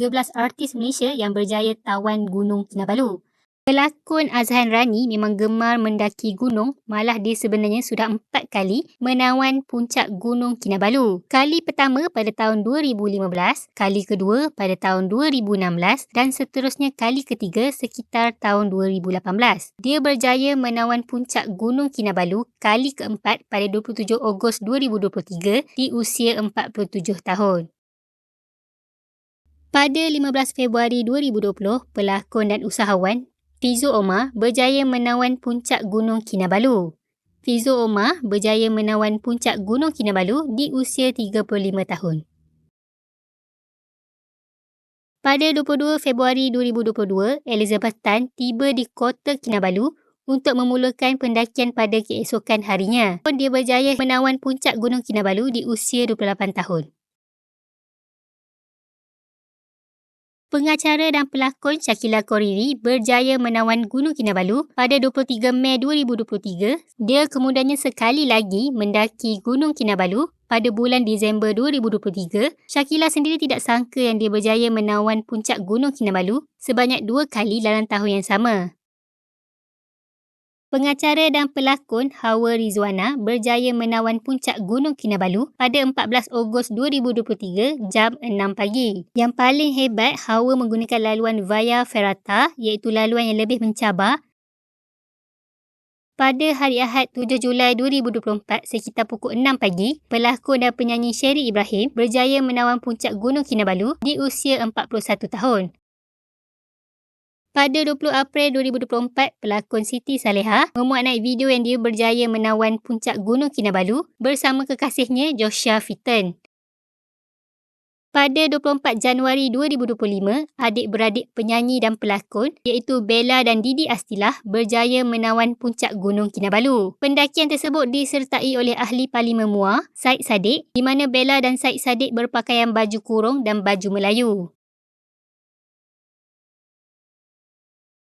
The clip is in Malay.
13 artis Malaysia yang berjaya tawan Gunung Kinabalu. Pelakon Azhan Rani memang gemar mendaki gunung, malah dia sebenarnya sudah empat kali menawan puncak Gunung Kinabalu. Kali pertama pada tahun 2015, kali kedua pada tahun 2016 dan seterusnya kali ketiga sekitar tahun 2018. Dia berjaya menawan puncak Gunung Kinabalu kali keempat pada 27 Ogos 2023 di usia 47 tahun. Pada 15 Februari 2020, pelakon dan usahawan Fizo Omar berjaya menawan puncak Gunung Kinabalu. Fizo Omar berjaya menawan puncak Gunung Kinabalu di usia 35 tahun. Pada 22 Februari 2022, Elizabeth Tan tiba di kota Kinabalu untuk memulakan pendakian pada keesokan harinya. Dia berjaya menawan puncak Gunung Kinabalu di usia 28 tahun. Pengacara dan pelakon Shakila Koriri berjaya menawan Gunung Kinabalu pada 23 Mei 2023. Dia kemudiannya sekali lagi mendaki Gunung Kinabalu pada bulan Disember 2023. Shakila sendiri tidak sangka yang dia berjaya menawan puncak Gunung Kinabalu sebanyak dua kali dalam tahun yang sama. Pengacara dan pelakon Hawa Rizwana berjaya menawan puncak Gunung Kinabalu pada 14 Ogos 2023 jam 6 pagi. Yang paling hebat, Hawa menggunakan laluan Via Ferrata iaitu laluan yang lebih mencabar pada hari Ahad 7 Julai 2024 sekitar pukul 6 pagi, pelakon dan penyanyi Sherry Ibrahim berjaya menawan puncak Gunung Kinabalu di usia 41 tahun. Pada 20 April 2024, pelakon Siti Saleha memuat naik video yang dia berjaya menawan puncak Gunung Kinabalu bersama kekasihnya Joshua Fitton. Pada 24 Januari 2025, adik-beradik penyanyi dan pelakon iaitu Bella dan Didi Astilah berjaya menawan puncak Gunung Kinabalu. Pendakian tersebut disertai oleh ahli Parlimen Muar, Said Saddiq, di mana Bella dan Said Saddiq berpakaian baju kurung dan baju Melayu.